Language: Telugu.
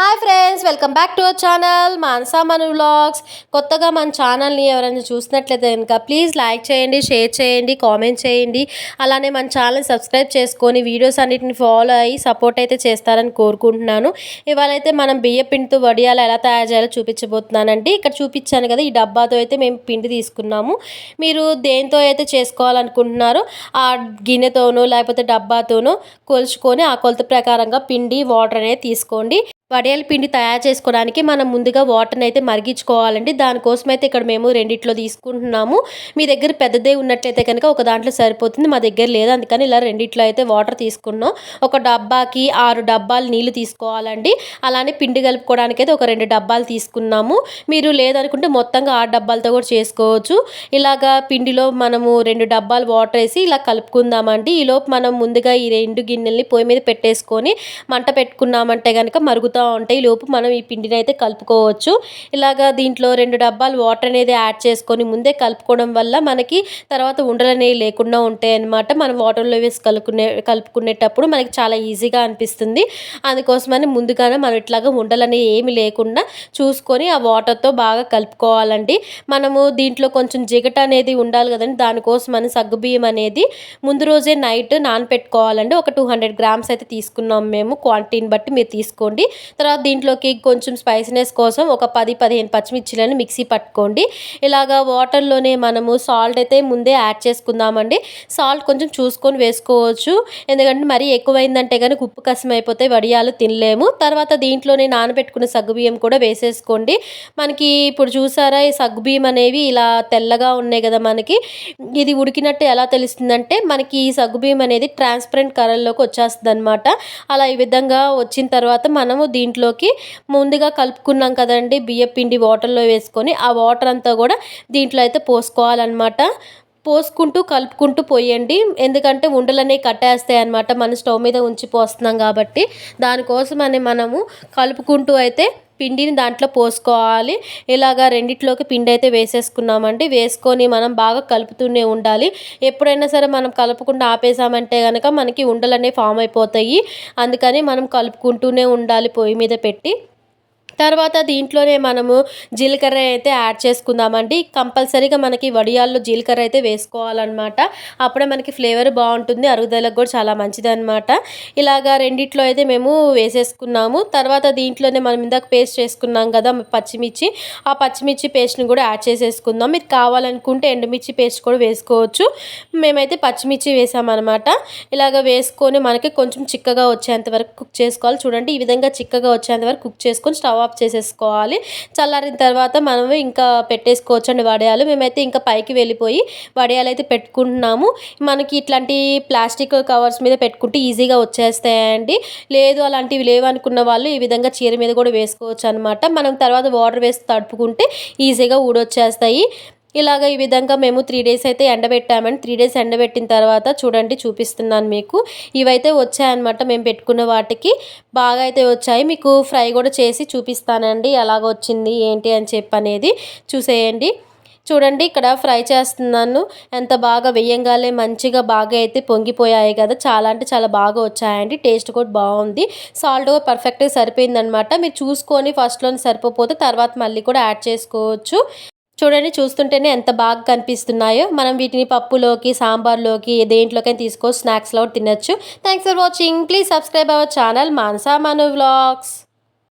Hi friends welcome back to our channel Mansa మన వ్లాగ్స్. కొత్తగా మన ఛానల్ని ఎవరైనా చూసినట్లయితే కనుక ప్లీజ్ లైక్ చేయండి షేర్ చేయండి కామెంట్ చేయండి. అలానే మన ఛానల్ సబ్స్క్రైబ్ చేసుకొని వీడియోస్ అన్నిటిని ఫాలో అయ్యి సపోర్ట్ అయితే చేస్తారని కోరుకుంటున్నాను. ఇవాళైతే మనం బియ్య పిండితో వడియాలు ఎలా తయారు చేయాలో చూపించబోతున్నానండి. ఇక్కడ చూపించాను కదా ఈ డబ్బాతో అయితే మేము పిండి తీసుకున్నాము. మీరు దేంతో అయితే చేసుకోవాలనుకుంటున్నారో ఆ గిన్నెతోనో లేకపోతే డబ్బాతోనో కొలుచుకొని ఆ కొలత ప్రకారంగా పిండి వాటర్ అనేది తీసుకోండి. వడియాల పిండి తయారు చేసుకోవడానికి మనం ముందుగా వాటర్ని అయితే మరిగించుకోవాలండి. దానికోసం అయితే ఇక్కడ మేము రెండిట్లో తీసుకుంటున్నాము. మీ దగ్గర పెద్దదే ఉన్నట్లయితే కనుక ఒక దాంట్లో సరిపోతుంది. మా దగ్గర లేదు. అందుకని ఇలా రెండిట్లో అయితే వాటర్ తీసుకున్నాం. ఒక డబ్బాకి ఆరు డబ్బాలు నీళ్ళు తీసుకోవాలండి. అలానే పిండి కలుపుకోవడానికి అయితే ఒక రెండు డబ్బాలు తీసుకున్నాము. మీరు లేదనుకుంటే మొత్తంగా ఆరు డబ్బాలతో కూడా చేసుకోవచ్చు. ఇలాగా పిండిలో మనము రెండు డబ్బాలు వాటర్ వేసి ఇలా కలుపుకుందామండి. ఈలోపు మనం ముందుగా ఈ రెండు గిన్నెల్ని పొయ్యి మీద పెట్టేసుకొని మంట పెట్టుకున్నామంటే కనుక మరుగుతాం ఉంటాయి లోపు మనం ఈ పిండిని అయితే కలుపుకోవచ్చు. ఇలాగా దీంట్లో రెండు డబ్బాలు వాటర్ అనేది యాడ్ చేసుకొని ముందే కలుపుకోవడం వల్ల మనకి తర్వాత ఉండలు అనేవి లేకుండా ఉంటాయి అన్నమాట. మనం వాటర్లో వేసి కలుపుకునే కలుపుకునేటప్పుడు మనకి చాలా ఈజీగా అనిపిస్తుంది. అందుకోసమని ముందుగానే మనం ఇట్లాగా ఉండలు అనేవి ఏమి లేకుండా చూసుకొని ఆ వాటర్తో బాగా కలుపుకోవాలండి. మనము దీంట్లో కొంచెం జిగట అనేది ఉండాలి కదండి. దానికోసం అని సగ్గుబియ్యం అనేది ముందు రోజే నైట్ నానపెట్టుకోవాలండి. ఒక టూ హండ్రెడ్ గ్రామ్స్ అయితే తీసుకున్నాం మేము. క్వాంటిటీని బట్టి మీరు తీసుకోండి. తర్వాత దీంట్లోకి కొంచెం స్పైసీనెస్ కోసం ఒక పది పదిహేను పచ్చిమిర్చిలను మిక్సీ పట్టుకోండి. ఇలాగా వాటర్లోనే మనము సాల్ట్ అయితే ముందే యాడ్ చేసుకుందామండి. సాల్ట్ కొంచెం చూసుకొని వేసుకోవచ్చు. ఎందుకంటే మరీ ఎక్కువైందంటే కానీ ఉప్పు కసం అయిపోతే వడియాలు తినలేము. తర్వాత దీంట్లోనే నానబెట్టుకున్న సగ్గుబియ్యం కూడా వేసేసుకోండి. మనకి ఇప్పుడు చూసారా ఈ సగ్గుబియ్యం అనేవి ఇలా తెల్లగా ఉన్నాయి కదా మనకి. ఇది ఉడికినట్టు ఎలా తెలుస్తుందంటే మనకి ఈ సగ్గుబియ్యం అనేది ట్రాన్స్పరెంట్ కలర్లోకి వచ్చేస్తుంది అనమాట అలా ఈ విధంగా వచ్చిన తర్వాత మనము దీంట్లోకి ముందుగా కలుపుకున్నాం కదండి బియ్యం పిండి వాటర్లో వేసుకొని ఆ వాటర్ అంతా కూడా దీంట్లో అయితే పోసుకోవాలన్నమాట. పోసుకుంటూ కలుపుకుంటూ పోయండి. ఎందుకంటే ఉండలనే కట్టేస్తాయి అనమాట మన స్టవ్ మీద ఉంచి పోస్తున్నాం కాబట్టి. దానికోసమని మనము కలుపుకుంటూ అయితే పిండిని దాంట్లో పోసుకోవాలి. ఇలాగా రెండిట్లోకి పిండి అయితే వేసేసుకున్నామండి. వేసుకొని మనం బాగా కలుపుతూనే ఉండాలి. ఎప్పుడైనా సరే మనం కలుపుకుండా ఆపేసామంటే కనుక మనకి ఉండలనే ఫామ్ అయిపోతాయి. అందుకని మనం కలుపుకుంటూనే ఉండాలి పొయ్యి మీద పెట్టి. తర్వాత దీంట్లోనే మనము జీలకర్ర అయితే యాడ్ చేసుకుందామండి. కంపల్సరీగా మనకి వడియాల్లో జీలకర్ర అయితే వేసుకోవాలన్నమాట. అప్పుడే మనకి ఫ్లేవర్ బాగుంటుంది అరుగుదలకు కూడా చాలా మంచిది అనమాట ఇలాగా రెండిట్లో అయితే మేము వేసేసుకున్నాము. తర్వాత దీంట్లోనే మనం ఇందాక పేస్ట్ చేసుకున్నాం కదా పచ్చిమిర్చి. ఆ పచ్చిమిర్చి పేస్ట్ని కూడా యాడ్ చేసేసుకుందాం. మీరు కావాలనుకుంటే ఎండుమిర్చి పేస్ట్ కూడా వేసుకోవచ్చు. మేమైతే పచ్చిమిర్చి వేసామన్నమాట. ఇలాగ వేసుకొని మనకి కొంచెం చిక్కగా వచ్చేంత వరకు కుక్ చేసుకోవాలి. చూడండి ఈ విధంగా చిక్కగా వచ్చేంత వరకు కుక్ చేసుకొని స్టవ్ ఆఫ్ చేసేసుకోవాలి. చల్లారిన తర్వాత మనం ఇంకా పెట్టేసుకోవచ్చు అండి వడియాలు. మేమైతే ఇంకా పైకి వెళ్ళిపోయి వడియాలు అయితే పెట్టుకుంటున్నాము. మనకి ఇట్లాంటి ప్లాస్టిక్ కవర్స్ మీద పెట్టుకుంటే ఈజీగా వచ్చేస్తాయండి. లేదు అలాంటివి లేవనుకున్న వాళ్ళు ఈ విధంగా చీర మీద కూడా వేసుకోవచ్చు అనమాట మనం తర్వాత వాటర్ వేసి తడుపుకుంటే ఈజీగా ఊడొచ్చేస్తాయి. ఇలాగ ఈ విధంగా మేము త్రీ డేస్ అయితే ఎండబెట్టామండి. త్రీ డేస్ ఎండబెట్టిన తర్వాత చూడండి చూపిస్తున్నాను మీకు. ఇవైతే వచ్చాయన్నమాట మేము పెట్టుకున్న వాటికి. బాగా అయితే వచ్చాయి. మీకు ఫ్రై కూడా చేసి చూపిస్తానండి. ఎలాగ వచ్చింది ఏంటి అని చెప్పి అనేది చూసేయండి. చూడండి ఇక్కడ ఫ్రై చేస్తున్నాను. ఎంత బాగా వెయ్యంగానే మంచిగా బాగా అయితే పొంగిపోయాయి కదా. చాలా అంటే చాలా బాగా వచ్చాయండి. టేస్ట్ కూడా బాగుంది. సాల్ట్ కూడా పర్ఫెక్ట్గా సరిపోయిందనమాట మీరు చూసుకొని ఫస్ట్లోనే సరిపోతే తర్వాత మళ్ళీ కూడా యాడ్ చేసుకోవచ్చు. చూడండి చూస్తుంటేనే ఎంత బాగా కనిపిస్తున్నాయో. మనం వీటిని పప్పులోకి సాంబార్లోకి దేంట్లోకైనా తీసుకో స్నాక్స్లో తినచ్చు. Thanks for watching please subscribe our channel Mansa Manu vlogs